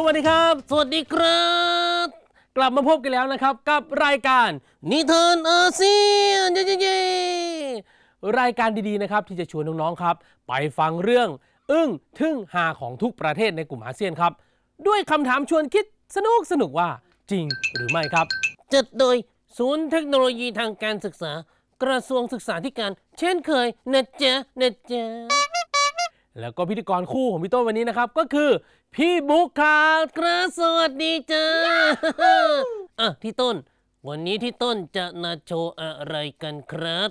สวัสดีครับ สวัสดีครับ กลับมาพบกันแล้วนะครับกับรายการนิทานอาเซียนเย้เย้ๆรายการดีๆนะครับที่จะชวนน้องๆครับ ไปฟังเรื่อง อึ้งทึ่งหาของทุกประเทศในกลุ่มอาเซียนครับ ด้วยคำถามชวนคิดสนุกสนุกว่าจริงหรือไม่ครับ จัดโดยศูนย์เทคโนโลยีทางการศึกษา กระทรวงศึกษาธิการ เช่นเคยนะจ๊ะนะจ๊ะ แล้วก็พิธีกรคู่ของพี่ต้นวันนี้นะครับ ก็คือพี่บุ๊คครับครับสวัสดีจ้าอะพี่ต้น วันนี้ที่ต้นจะมาโชว์อะไรกันครับ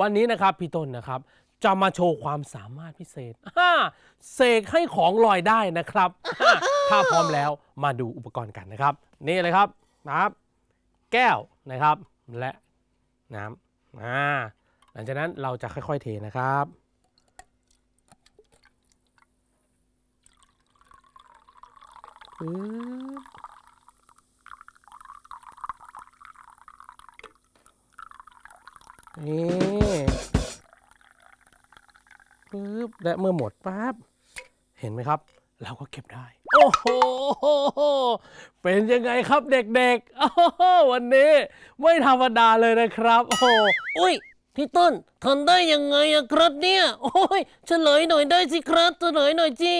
วันนี้นะครับพี่ต้นนะครับ จะมาโชว์ความสามารถพิเศษอ่าเสกให้ของลอยได้นะครับอ่าถ้าพร้อมแล้วมาดูอุปกรณ์กันนะครับ นี่เลยครับนะครับ แก้วนะครับและน้ำอ่าหลังจากนั้นเราจะค่อยๆเทนะครับ ปึ๊บนี่ปึ๊บและเมื่อหมดปั๊บเห็นไหมครับ เราก็เก็บได้ โอ้โห เป็นยังไงครับเด็กๆโอ้โหวันนี้ ไม่ธรรมดาเลยนะครับโอ้โหอุ้ยพี่ต้นทำได้ยังไงอะครับเนี่ย โอ้ยเฉลยหน่อยได้สิครับเฉลยหน่อยจี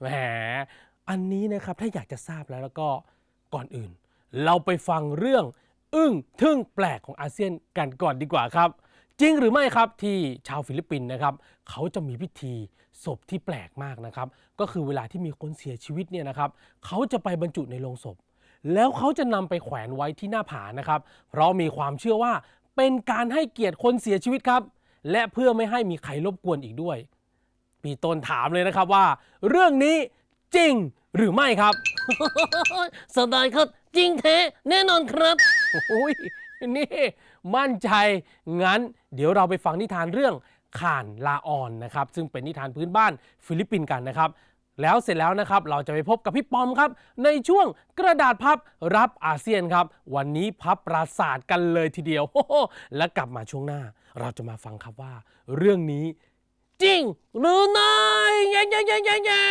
แหม อันนี้นะครับถ้าอยากจะทราบแล้วแล้วก็ก่อนอื่น เราไปฟังเรื่อง อึ้งทึ่งแปลกของอาเซียนกันก่อนดีกว่าครับ จริงหรือไม่ครับที่ชาวฟิลิปปินส์นะครับ เขาจะมีพิธีศพที่แปลกมากนะครับ ก็คือเวลาที่มีคนเสียชีวิตเนี่ยนะครับเขาจะไปบรรจุในโลงศพ แล้วเขาจะนำไปแขวนไว้ที่หน้าผานะครับ เพราะมีความเชื่อว่าเป็นการให้เกียรติคนเสียชีวิตครับ และเพื่อไม่ให้มีใครรบกวนอีกด้วย ปีต้นถามเลยนะครับว่า เรื่องนี้ จริงหรือไม่ครับ สดายครับจริงแท้แน่นอนครับโอ้ยนี่มั่นใจงั้น เดี๋ยวเราไปฟังนิทานเรื่องข่านลาออนนะครับ ซึ่งเป็นนิทานพื้นบ้านฟิลิปปินส์กันนะครับ แล้วเสร็จแล้วนะครับ เราจะไปพบกับพี่ปอมครับ ในช่วงกระดาษพับรับอาเซียนครับ วันนี้พับปราศาสตร์กันเลยทีเดียว และกลับมาช่วงหน้า เราจะมาฟังครับว่า เรื่องนี้ จริงหรือไม่เย้เย้เย้เย้เย้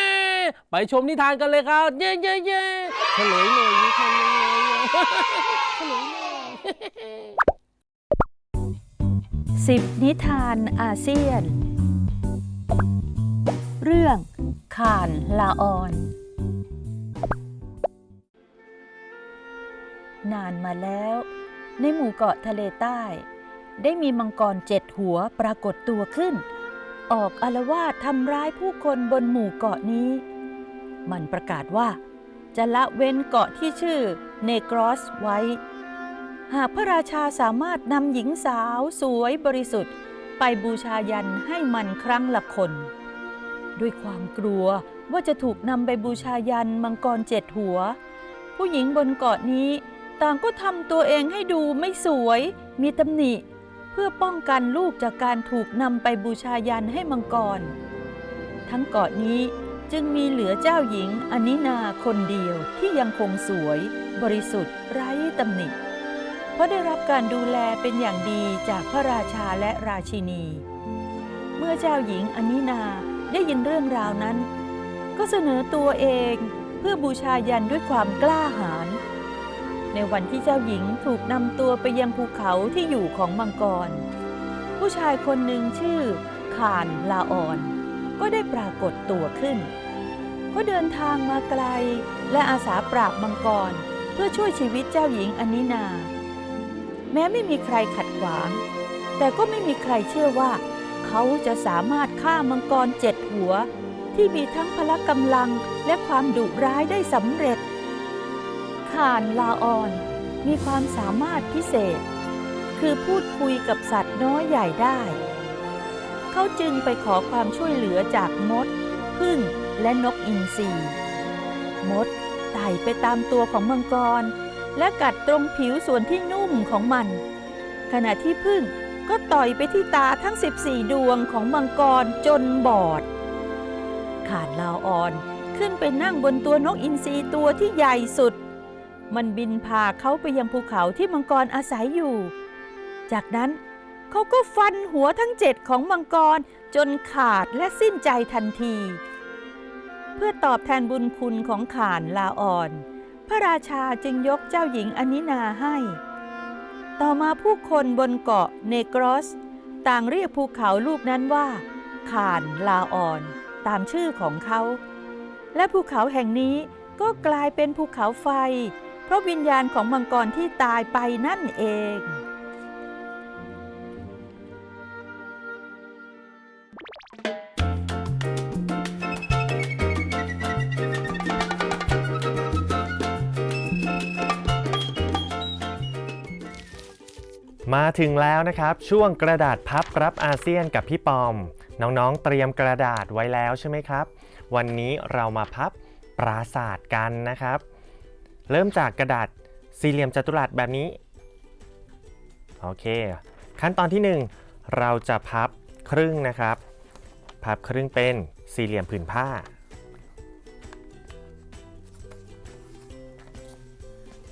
ไปชมนิทานกันเลยครับ เย้เย้เย้เฉลยหน่อยนิทานยังไงเฉลยหน่อย10นิทานอาเซียน เรื่องข่านลาออน นานมาแล้ว ในหมู่เกาะทะเลใต้ ได้มีมังกรเจ็ดหัวปรากฏตัวขึ้น ออกอารวาสทำร้ายผู้คนบนหมู่เกาะนี้ มันประกาศว่า จะละเว้นเกาะที่ชื่อเนกรอสไว้ หากพระราชาสามารถนำหญิงสาวสวยบริสุทธิ์ ไปบูชายันให้มันครั้งละคน ด้วยความกลัวว่าจะถูกนำไปบูชายันมังกรเจ็ดหัว ผู้หญิงบนเกาะนี้ต่างก็ทำตัวเองให้ดูไม่สวย มีตำหนิ พื่อป้องกันลูกจากการถูกนำไปบูชายันให้มังกร ทั้งเกาะนี้จึงมีเหลือเจ้าหญิงอนินาคนเดียวที่ยังคงสวย บริสุทธิ์ไร้ตำหนิ เพราะได้รับการดูแลเป็นอย่างดีจากพระราชาและราชินี เมื่อเจ้าหญิงอนินาได้ยินเรื่องราวนั้น ก็เสนอตัวเองเพื่อบูชายันด้วยความกล้าหาญ ในวันที่เจ้าหญิงถูกนำตัวไปยังภูเขาที่อยู่ของมังกร ผู้ชายคนหนึ่งชื่อข่านลาออน ก็ได้ปรากฏตัวขึ้นเขาเดินทางมาไกล และอาสาปราบมังกร เพื่อช่วยชีวิตเจ้าหญิงอนินา แม้ไม่มีใครขัดขวาง แต่ก็ไม่มีใครเชื่อว่า เขาจะสามารถฆ่ามังกรเจ็ดหัว ที่มีทั้งพละกำลังและความดุร้ายได้สำเร็จ ข่านลาออนมีความสามารถพิเศษ คือพูดคุยกับสัตว์น้อยใหญ่ได้ เขาจึงไปขอความช่วยเหลือจากมดพึ่งและนกอินทรีมดไต่ไปตามตัวของมังกร และกัดตรงผิวส่วนที่นุ่มของมัน ขณะที่พึ่งก็ต่อยไปที่ตาทั้ง 14 ดวงของมังกรจนบอด ขาดลาวออนขึ้นไปนั่งบนตัวนกอินทรีตัวที่ใหญ่สุด มันบินพาเขาไปยังภูเขาที่มังกรอาศัยอยู่ จากนั้นเขาก็ฟันหัวทั้งเจ็ดของมังกรจนขาดและสิ้นใจทันที เพื่อตอบแทนบุญคุณของข่านลาอ่อน พระราชาจึงยกเจ้าหญิงอนินาให้ ต่อมาผู้คนบนเกาะเนกรอส ต่างเรียกภูเขาลูกนั้นว่าข่านลาอ่อนตามชื่อของเขา และภูเขาแห่งนี้ก็กลายเป็นภูเขาไฟ เพราะวิญญาณของมังกรที่ตายไปนั่นเองมาถึงแล้วนะครับ ช่วงกระดาษพับรับอาเซียนกับพี่ปอม น้องๆเตรียมกระดาษไว้แล้วใช่ไหมครับ วันนี้เรามาพับปราศาสตร์กันนะครับ เริ่มจากกระดาษสี่เหลี่ยมจัตุรัสแบบนี้ โอเค ขั้นตอนที่ 1 เราจะพับครึ่งนะครับ พับครึ่งเป็นสี่เหลี่ยมผืนผ้า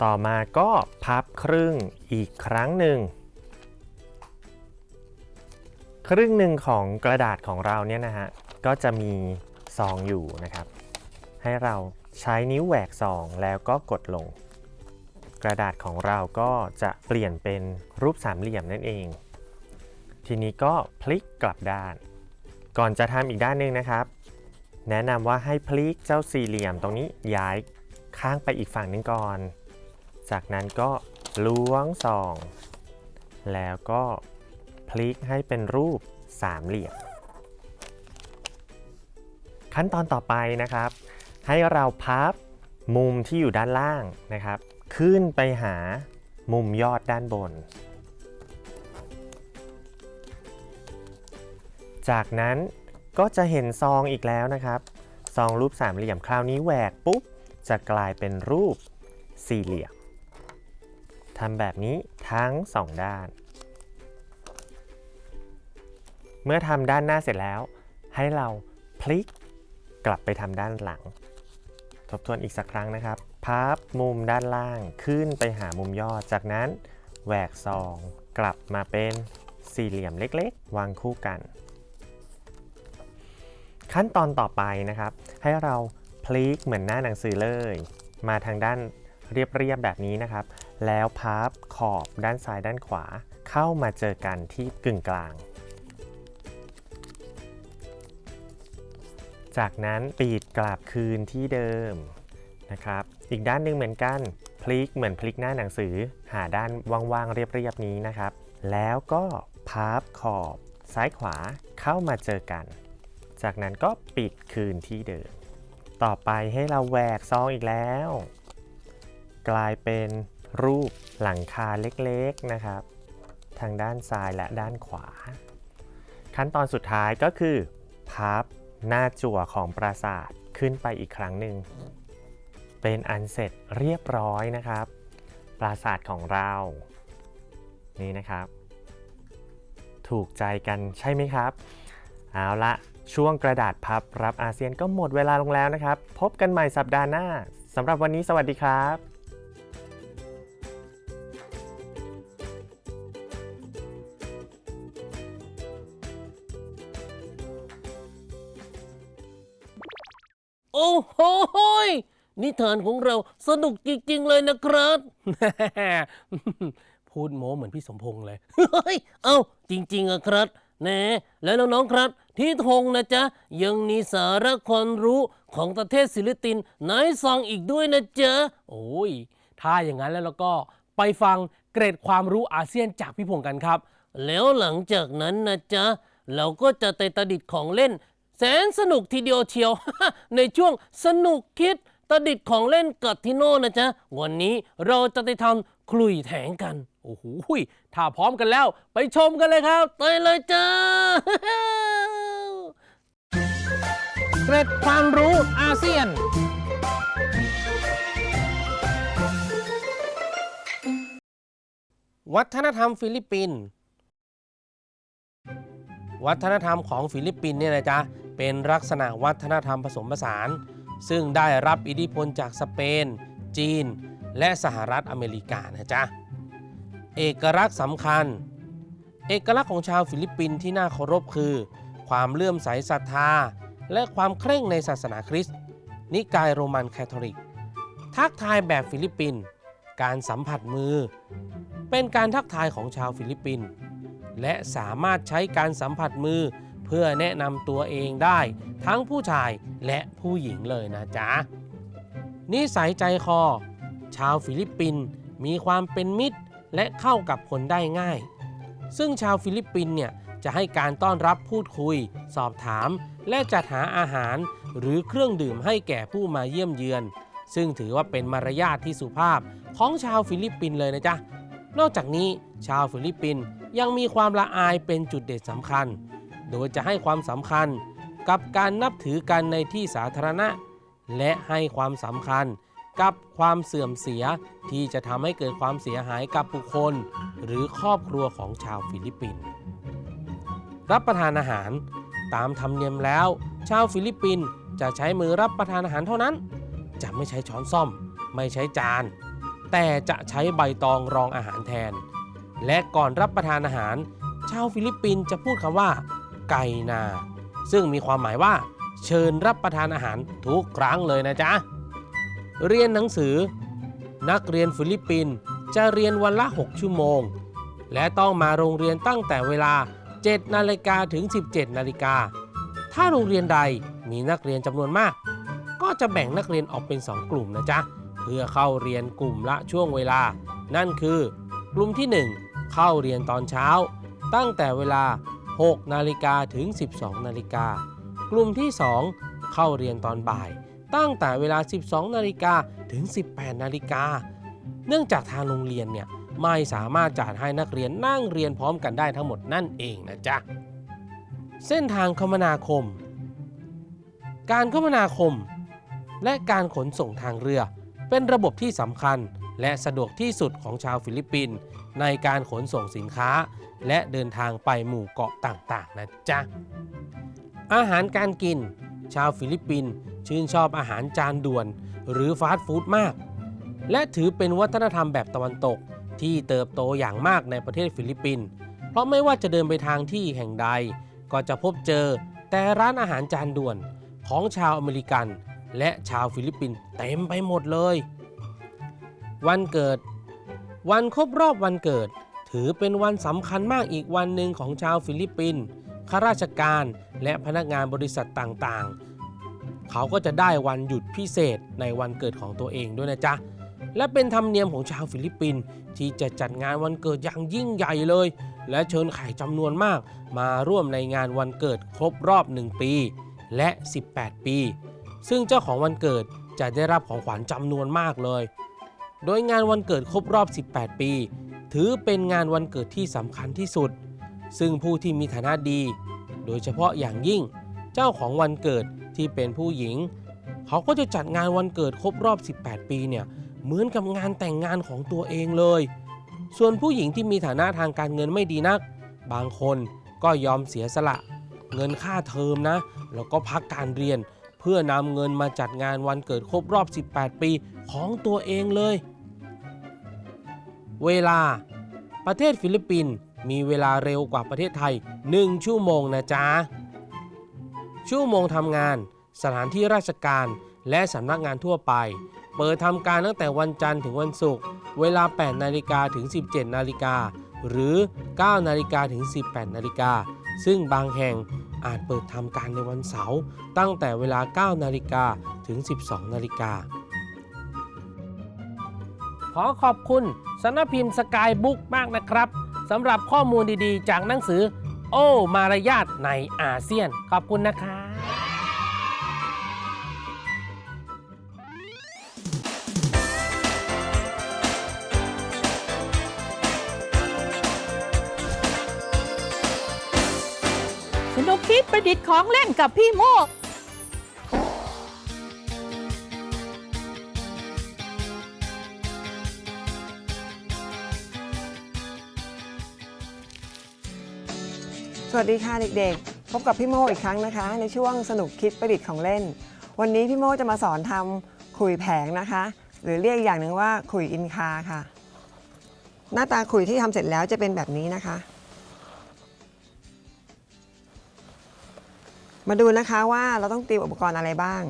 ต่อมาก็พับครึ่งอีกครั้งหนึ่ง ครึ่งหนึ่งของกระดาษของเราเนี่ยนะฮะ ก็จะมีซองอยู่นะครับ ให้เรา ใช้นิ้วแหวกซองแล้วก็กดลง กระดาษของเราก็จะเปลี่ยนเป็นรูปสามเหลี่ยมนั่นเอง ทีนี้ก็พลิกกลับด้าน ก่อนจะทำอีกด้านหนึ่งนะครับ แนะนำว่าให้พลิกเจ้าสี่เหลี่ยมตรงนี้ย้ายข้างไปอีกฝั่งหนึงก่อน จากนั้นก็ล้วงซอง แล้วก็พลิกให้เป็นรูปสามเหลี่ยม ขั้นตอนต่อไปนะครับ ให้เราพับมุมที่อยู่ด้านล่างนะครับ ขึ้นไปหามุมยอดด้านบน จากนั้นก็จะเห็นซองอีกแล้วนะครับ ซองรูปสามเหลี่ยมคราวนี้แหวกปุ๊บ จะกลายเป็นรูปสี่เหลี่ยมทำแบบนี้ทั้งสองด้าน เมื่อทำด้านหน้าเสร็จแล้ว ให้เราพลิกกลับไปทำด้านหลัง ทบทวนอีกสักครั้งนะครับ พับมุมด้านล่างขึ้นไปหามุมยอด จากนั้นแหวกซอง กลับมาเป็นสี่เหลี่ยมเล็กๆ วางคู่กัน ขั้นตอนต่อไปนะครับ ให้เราพลิกเหมือนหน้าหนังสือเลย มาทางด้านเรียบๆแบบนี้นะครับ แล้วพับขอบด้านซ้ายด้านขวา เข้ามาเจอกันที่กึ่งกลาง จากนั้นปีดกลับคืนที่เดิมนะครับ อีกด้านหนึ่งเหมือนกัน พลิกเหมือนพลิกหน้าหนังสือ หาด้านว่างๆเรียบๆนี้นะครับ แล้วก็พับขอบซ้ายขวาเข้ามาเจอกัน จากนั้นก็ปิดคืนที่เดิม ต่อไปให้เราแหวกซองอีกแล้ว กลายเป็นรูปหลังคาเล็กๆนะครับ ทางด้านซ้ายและด้านขวา ขั้นตอนสุดท้ายก็คือ พับ หน้าจั่วของปราสาทขึ้นไปอีกครั้งหนึ่ง เป็นอันเสร็จเรียบร้อยนะครับ ปราสาทของเรา นี่นะครับ ถูกใจกันใช่ไหมครับ เอาละช่วงกระดาษพับรับอาเซียนก็หมดเวลาลงแล้วนะครับ พบกันใหม่สัปดาห์หน้าสำหรับวันนี้สวัสดีครับ นิทานของเราสนุกจริง ๆ เลยนะครับ พูดโม้เหมือนพี่สมพงษ์เลย เฮ้ย เอ้า จริงๆอะครับแหน่แล้วน้องๆครับ ที่ธงนะจ๊ะ ยังมีสาระความรู้ของประเทศศิลปินในซองอีกด้วยนะจ๊ะ โอ้ย ถ้าอย่างนั้นแล้วเราก็ไปฟังเกรดความรู้อาเซียนจากพี่พงษ์กันครับ แล้วหลังจากนั้นนะจ๊ะ เราก็จะไปตดิดของเล่น แสนสนุกทีเดียวเชียว ในช่วงสนุกคิด ตดิดของเล่นกับทิโน่นะจ๊ะ วันนี้เราจะไปทำคลุยแถงกัน โอ้โหถ้าพร้อมกันแล้วไปชมกันเลยครับไปเลยจ้าเกร็ดความรู้อาเซียนวัฒนธรรมฟิลิปปินส์วัฒนธรรมของฟิลิปปินส์เนี่ยนะจ๊ะเป็นลักษณะวัฒนธรรมผสมผสาน ซึ่งได้รับอิทธิพลจากสเปน จีน และสหรัฐอเมริกานะจ๊ะ เอกลักษณ์สำคัญ เอกลักษณ์ของชาวฟิลิปปินส์ที่น่าเคารพคือ ความเลื่อมใสศรัทธา และความเคร่งในศาสนาคริสต์นิกายโรมันคาทอลิก ทักทายแบบฟิลิปปินส์การสัมผัสมือ เป็นการทักทายของชาวฟิลิปปินส์และสามารถใช้การสัมผัสมือ เพื่อแนะนำตัวเองได้ทั้งผู้ชายและผู้หญิงเลยนะจ๊ะนิสัยใจคอ ชาวฟิลิปปินส์มีความเป็นมิตรและเข้ากับคนได้ง่าย ซึ่งชาวฟิลิปปินส์เนี่ยจะให้การต้อนรับพูดคุย สอบถาม และจัดหาอาหารหรือเครื่องดื่มให้แก่ผู้มาเยี่ยมเยือน ซึ่งถือว่าเป็นมารยาทที่สุภาพของชาวฟิลิปปินส์เลยนะจ๊ะนอกจากนี้ชาวฟิลิปปินส์ยังมีความละอายเป็นจุดเด่นสำคัญ โดยจะให้ความสำคัญกับการนับถือกันในที่สาธารณะ และให้ความสำคัญกับความเสื่อมเสียที่จะทำให้เกิดความเสียหายกับบุคคล หรือครอบครัวของชาวฟิลิปปินส์รับประทานอาหารตามธรรมเนียมแล้ว ชาวฟิลิปปินส์จะใช้มือรับประทานอาหารเท่านั้น จะไม่ใช้ช้อนซ่อม ไม่ใช้จาน แต่จะใช้ใบตองรองอาหารแทน และก่อนรับประทานอาหาร ชาวฟิลิปปินส์จะพูดคำว่า ไก่นา ซึ่งมีความหมายว่า เชิญรับประทานอาหารทุกครั้งเลยนะจ๊ะ เรียนหนังสือ นักเรียนฟิลิปปินส์จะเรียนวันละ 6 ชั่วโมง และต้องมาโรงเรียนตั้งแต่เวลา 7 นาฬิกาถึง 17 นาฬิกา ถ้าโรงเรียนใดมีนักเรียนจำนวนมาก ก็จะแบ่งนักเรียนออกเป็น 2 กลุ่มนะจ๊ะ เพื่อเข้าเรียนกลุ่มละช่วงเวลา นั่นคือ กลุ่มที่ 1 เข้าเรียนตอนเช้า ตั้งแต่เวลา 6 นาฬิกาถึง 12 นาฬิกา กลุ่มที่ 2 เข้าเรียนตอนบ่าย ตั้งแต่เวลา 12 นาฬิกาถึง 18 นาฬิกา เนื่องจากทางโรงเรียนเนี่ยไม่สามารถจัดให้นักเรียนนั่งเรียนพร้อมกันได้ทั้งหมดนั่นเองนะจ๊ะ เส้นทางคมนาคม การคมนาคม และการขนส่งทางเรือ เป็นระบบที่สำคัญ และสะดวกที่สุดของชาวฟิลิปปินส์ในการขนส่งสินค้า และเดินทางไปหมู่เกาะต่างๆนะจ๊ะ อาหารการกิน ชาวฟิลิปปินส์ชื่นชอบอาหารจานด่วน หรือฟาสต์ฟู้ดมาก และถือเป็นวัฒนธรรมแบบตะวันตกที่เติบโตอย่างมากในประเทศฟิลิปปินส์เพราะไม่ว่าจะเดินไปทางที่แห่งใด ก็จะพบเจอแต่ร้านอาหารจานด่วนของชาวอเมริกัน และชาวฟิลิปปินส์เต็มไปหมดเลย วันเกิด วันครบรอบวันเกิด ถือเป็นวันสำคัญมากอีกวันหนึ่งของชาวฟิลิปปินส์ข้าราชการและพนักงานบริษัทต่างๆ เขาก็จะได้วันหยุดพิเศษในวันเกิดของตัวเองด้วยนะจ๊ะ และเป็นธรรมเนียมของชาวฟิลิปปินส์ที่จะจัดงานวันเกิดอย่างยิ่งใหญ่เลย และเชิญแขกจำนวนมาก มาร่วมในงานวันเกิดครบรอบ 1 ปี และ 18 ปี ซึ่งเจ้าของวันเกิดจะได้รับของขวัญจำนวนมากเลย โดยงานวันเกิดครบรอบ 18 ปี ถือเป็นงานวันเกิดที่สำคัญที่สุด ซึ่งผู้ที่มีฐานะดี โดยเฉพาะอย่างยิ่ง เจ้าของวันเกิดที่เป็นผู้หญิง เขาก็จะจัดงานวันเกิดครบรอบ 18 ปีเนี่ยเหมือนกับงานแต่งงานของตัวเองเลย ส่วนผู้หญิงที่มีฐานะทางการเงินไม่ดีนัก บางคนก็ยอมเสียสละ เงินค่าเทอมนะ แล้วก็พักการเรียน เพื่อนำเงินมาจัดงานวันเกิดครบรอบ 18 ปี ของตัวเองเลย เวลา ประเทศฟิลิปปินส์มีเวลาเร็วกว่าประเทศไทย 1 ชั่วโมงนะจ๊ะ ชั่วโมงทำงาน สถานที่ราชการและสำนักงานทั่วไป เปิดทำการตั้งแต่วันจันทร์ถึงวันศุกร์ เวลา 8 นาฬิกาถึง 17 นาฬิกา หรือ 9 นาฬิกาถึง 18 นาฬิกา ซึ่งบางแห่งอาจเปิดทำการในวันเสาร์ตั้งแต่เวลา 9 นาฬิกาถึง 12 นาฬิกา ขอขอบคุณสำนักพิมพ์สกายบุ๊กมากนะครับสำหรับข้อมูลดีๆ จากหนังสือ โอ้ มารยาทในอาเซียน ขอบคุณนะครับสนุกคิดประดิษฐ์ของเล่นกับพี่โมก วัสดีค่ะเด็กๆ พบกับพี่โมอีกครั้งนะคะ ในช่วงสนุกคิดประดิษฐ์ของเล่น วันนี้พี่โมจะมาสอนทำขุยแผงนะคะ หรือเรียกอย่างหนึ่งว่าขุยอินคาค่ะ หน้าตาขุยที่ทำเสร็จแล้วจะเป็นแบบนี้นะคะ มาดูนะคะว่าเราต้องเตรียมอุปกรณ์อะไรบ้าง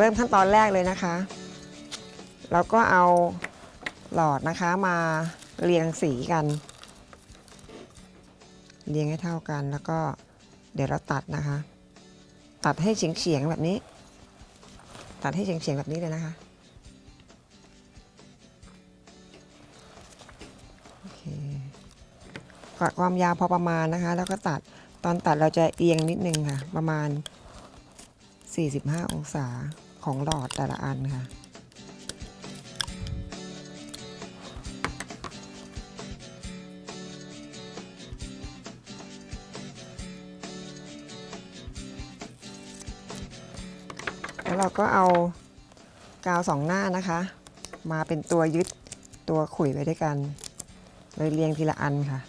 เริ่มขั้นตอนแรกเลยนะคะเราก็เอาหลอดนะคะมาเรียงสีกัน เรียงให้เท่ากันแล้วก็เดี๋ยวเราตัดนะคะ ตัดให้เฉียงเฉียงๆแบบนี้ ตัดให้เฉียงเฉียงๆแบบนี้เลยนะคะคกะความยาวพอประมาณนะคะ แล้วก็ตัดตอนตัดเราจะเอียงนิดนึงค่ะ ประมาณ 45 องศา ของหลอดแต่ละอันค่ะ แล้วเราก็เอากาวสองหน้านะคะ มาเป็นตัวยึดตัวขุยไว้ด้วยกัน เลยเรียงทีละอันค่ะ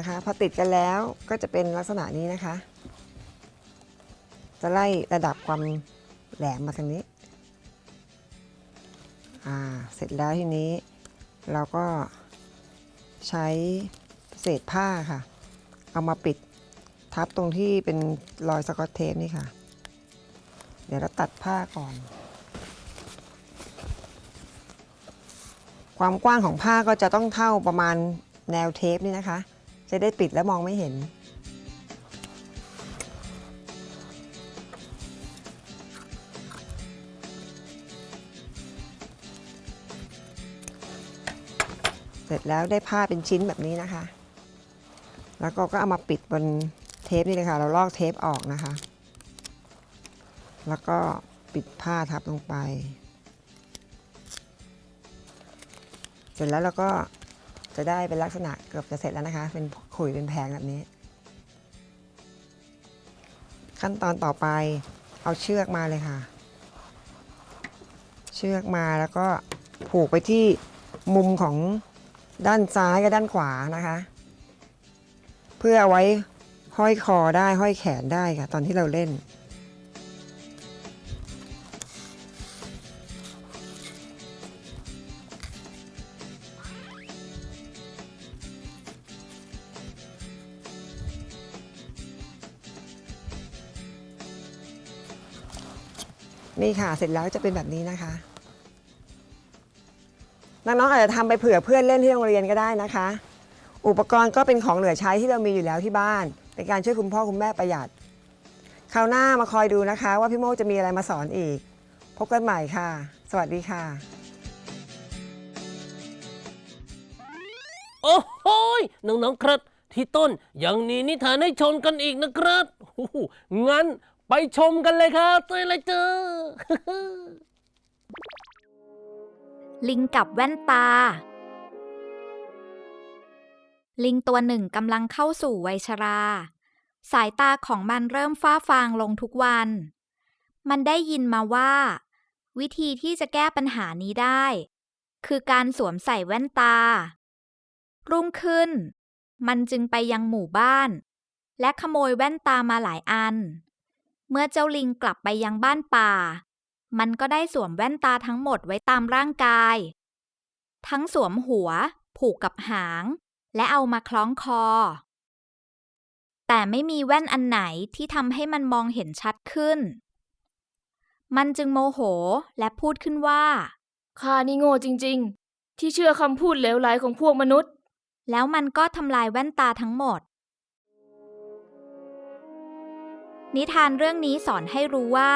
นะคะพอติดกันแล้วก็จะเป็นลักษณะนี้นะคะ จะไล่ระดับความแหลมมาทางนี้อ่าเสร็จแล้วทีนี้เราก็ใช้เศษผ้าค่ะ เอามาปิดทับตรงที่เป็นรอยสกอตเทปนี่ค่ะ เดี๋ยวเราตัดผ้าก่อน ความกว้างของผ้าก็จะต้องเท่าประมาณแนวเทปนี่นะคะ จะได้ปิดแล้วมองไม่เห็น เสร็จแล้วได้ผ้าเป็นชิ้นแบบนี้นะคะ แล้วก็ก็เอามาปิดบนเทปนี่เลยค่ะ เราลอกเทปออกนะคะ แล้วก็ปิดผ้าทับลงไป เสร็จแล้วเราก็ จะได้เป็นลักษณะเกือบจะเสร็จแล้วนะคะ เป็นขุยเป็นแผงแบบนี้ ขั้นตอนต่อไปเอาเชือกมาเลยค่ะ เชือกมาแล้วก็ผูกไปที่มุมของด้านซ้ายกับด้านขวานะคะ เพื่อเอาไว้ห้อยคอได้ห้อยแขนได้ค่ะ ตอนที่เราเล่น นี่ค่ะเสร็จแล้วจะเป็นแบบนี้นะคะ น้องๆอาจจะทำไปเผื่อเพื่อนเล่นที่โรงเรียนก็ได้นะคะ อุปกรณ์ก็เป็นของเหลือใช้ที่เรามีอยู่แล้วที่บ้าน เป็นการช่วยคุณพ่อคุณแม่ประหยัดคราวหน้ามาคอยดูนะคะ ว่าพี่โมจะมีอะไรมาสอนอีก พบกันใหม่ค่ะ สวัสดีค่ะ โอ้โหยน้องๆครับ ที่ต้นยังมีนิทานให้ชมกันอีกนะครับโอ้โหงั้น ไปชมกันเลยครับเจอเลยเจอ ลิงกับแว่นตา ลิงตัวหนึ่งกำลังเข้าสู่วัยชรา สายตาของมันเริ่มฟ้าฟางลงทุกวัน มันได้ยินมาว่า วิธีที่จะแก้ปัญหานี้ได้ คือการสวมใส่แว่นตา รุ่งขึ้น มันจึงไปยังหมู่บ้าน และขโมยแว่นตามาหลายอัน เมื่อเจ้าลิงกลับไปยังบ้านป่า มันก็ได้สวมแว่นตาทั้งหมดไว้ตามร่างกาย ทั้งสวมหัว ผูกกับหาง และเอามาคล้องคอ แต่ไม่มีแว่นอันไหนที่ทำให้มันมองเห็นชัดขึ้น มันจึงโมโหและพูดขึ้นว่าข้านี่โง่จริง ๆ ที่เชื่อคำพูดเหลวไหลของพวกมนุษย์ แล้วมันก็ทำลายแว่นตาทั้งหมด นิทานเรื่องนี้สอนให้รู้ว่า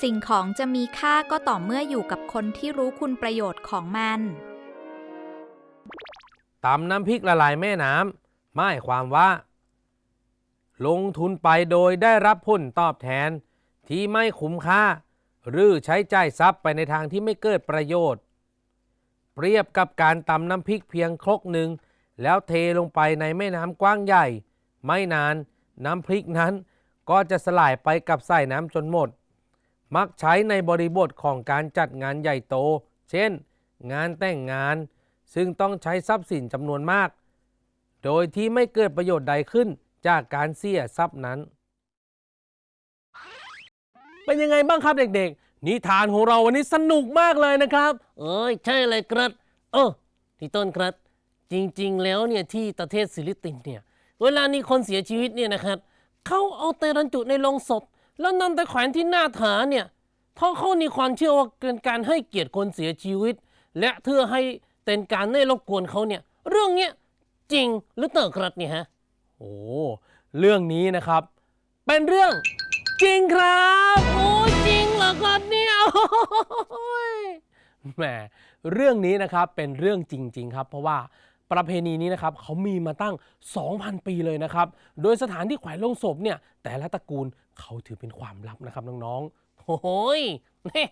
สิ่งของจะมีค่าก็ต่อเมื่ออยู่กับคนที่รู้คุณประโยชน์ของมัน ตำน้ำพริกละลายแม่น้ำหมายความว่า ลงทุนไปโดยได้รับผลตอบแทนที่ไม่คุ้มค่า หรือใช้จ่ายทรัพย์ไปในทางที่ไม่เกิดประโยชน์ เปรียบกับการตำน้ำพริกเพียงครกหนึ่ง แล้วเทลงไปในแม่น้ำกว้างใหญ่ ไม่นานน้ำพริกนั้น ก็จะสลายไปกับสายน้ำจนหมด มักใช้ในบริบทของการจัดงานใหญ่โต เช่น งานแต่งงาน ซึ่งต้องใช้ทรัพย์สินจำนวนมาก โดยที่ไม่เกิดประโยชน์ใดขึ้นจากการเสียทรัพย์นั้น เป็นยังไงบ้างครับเด็กๆ นิทานของเราวันนี้สนุกมากเลยนะครับ เอ้ยใช่เลยครับเออพี่ต้นครับ จริงๆ แล้วเนี่ยที่ประเทศฟิลิปปินเนี่ย เวลามีคนเสียชีวิตเนี่ยนะครับ เขาเอาเตบรรจุในโลงศพ แล้วนำไปแขวนที่หน้าผาเนี่ยเพราะเขามีความเชื่อว่าเป็นการให้เกียรติคนเสียชีวิต และเพื่อให้เป็นการไม่รบกวนเขาเนี่ย เรื่องเนี้ยจริงหรือเปล่าครับเนี่ยฮะโอ้เรื่องนี้นะครับ เป็นเรื่องจริงครับ โอ้ยจริงเหรอครับเนี่ยโอ้ยแหมเรื่องนี้นะครับเป็นเรื่องจริง ๆ ครับ เพราะว่า ประเพณีนี้นะครับเขามีมาตั้ง 2,000 ปีเลยนะครับ โดยสถานที่แขวนลงศพเนี่ยแต่ละตระกูลเขาถือเป็นความลับนะครับน้องๆโอ้ยแน่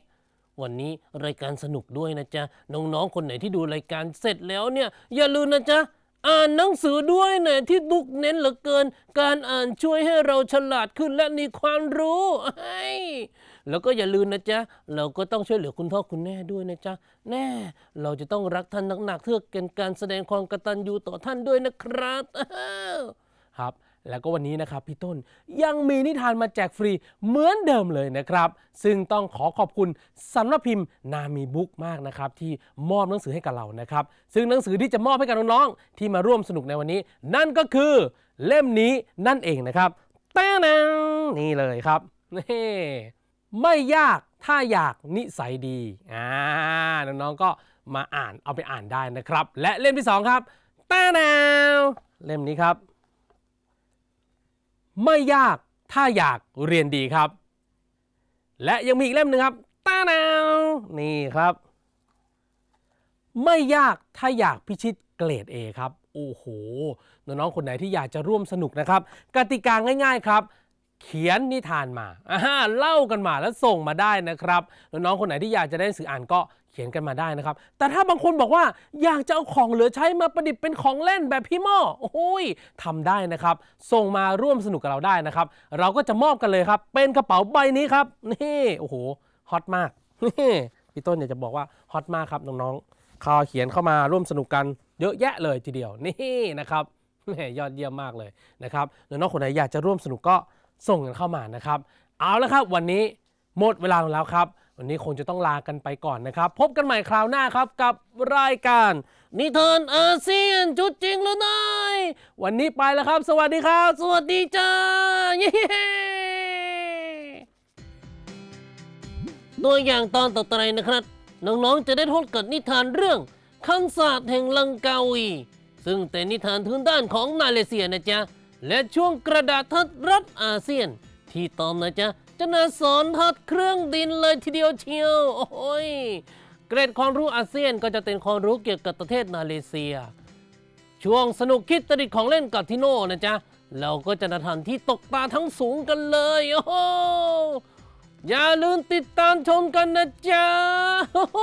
วันนี้รายการสนุกด้วยนะจ๊ะน้องๆคนไหนที่ดูรายการเสร็จแล้วเนี่ยอย่าลืมนะจ๊ะอ่านหนังสือด้วยเนี่ยที่ตุกเน้นเหลือเกิน การอ่านช่วยให้เราฉลาดขึ้นและมีความรู้เฮ้ย แล้วก็อย่าลืมนะจ๊ะ เราก็ต้องช่วยเหลือคุณพ่อคุณแม่ด้วยนะจ๊ะ แน่ เราจะต้องรักท่านหนักๆเพื่อเป็นการแสดงความกตัญญูต่อท่านด้วยนะครับครับแล้วก็วันนี้นะครับพี่ต้นยังมีนิทานมาแจกฟรีเหมือนเดิมเลยนะครับ ซึ่งต้องขอขอบคุณสำนักพิมพ์นามีบุ๊กมากนะครับ ที่มอบหนังสือให้กับเรานะครับ ซึ่งหนังสือที่จะมอบให้กับน้องๆที่มาร่วมสนุกในวันนี้ นั่นก็คือเล่มนี้นั่นเองนะครับแต้นังนี่เลยครับนี่ ไม่ยากถ้าอยากนิสัยดีอ่าน้องๆก็มาอ่านเอาไปอ่านได้นะครับ และเล่มที่สองครับต้านวเล่มนี้ครับ ไม่ยากถ้าอยากเรียนดีครับ และยังมีอีกเล่มหนึ่งครับต้าแนวนี่ครับ ไม่ยากถ้าอยากพิชิตเกรด A ครับโอ้โหน้องๆคนไหนที่อยากจะร่วมสนุกนะครับ กติกาง่าย ๆ ครับ เขียนนิทานมาอ่าเล่ากันมาแล้วส่งมาได้นะครับน้องๆคนไหนที่อยากจะได้หนังสืออ่านก็เขียนกันมาได้นะครับ แต่ถ้าบางคนบอกว่าอยากจะเอาของเหลือใช้มาประดิษฐ์เป็นของเล่นแบบพี่หม้อโอ้ยทำได้นะครับ ส่งมาร่วมสนุกกับเราได้นะครับ เราก็จะมอบกันเลยครับ เป็นกระเป๋าใบนี้ครับ นี่ โอ้โห ฮอตมาก นี่พี่ต้นอยากจะบอกว่าฮอตมากครับน้องๆเขาเขียนเข้ามาร่วมสนุกกันเยอะแยะเลยทีเดียว นี่นะครับแหมยอดเยี่ยมมากเลยนะครับน้องคนไหนอยากจะร่วมสนุกก็ ส่งกันเข้ามานะครับ เอาละครับวันนี้หมดเวลาแล้วครับ วันนี้คงจะต้องลากันไปก่อนนะครับ พบกันใหม่คราวหน้าครับกับรายการ นิทานอาเซียนจุดจริงแล้วนายวันนี้ไปแล้วครับ สวัสดีครับ สวัสดีจ้าเย้ตัวอย่างตอนต่อไปนะครับ น้องๆจะได้ทดกับนิทานเรื่องคันศาสตร์แห่งลังกาวี ซึ่งเป็นนิทานพื้นด้านของมาเลเซียนะจ๊ะ และช่วงกระดาษทัดรัฐอาเซียน ที่ตอมนะจ๊ะจะนาสอนทัดเครื่องดินเลยทีเดียวเชียว โอ้ย เกรดความรู้อาเซียนก็จะเป็นความรู้เกี่ยวกับประเทศมาเลเซีย ช่วงสนุกคิดตริดของเล่นกับทิโน่นะจ๊ะเราก็จะนาทันที่ตกตาทั้งสูงกันเลย โอ้โหอย่าลืมติดตามชมกันนะจ๊ะโอ้โห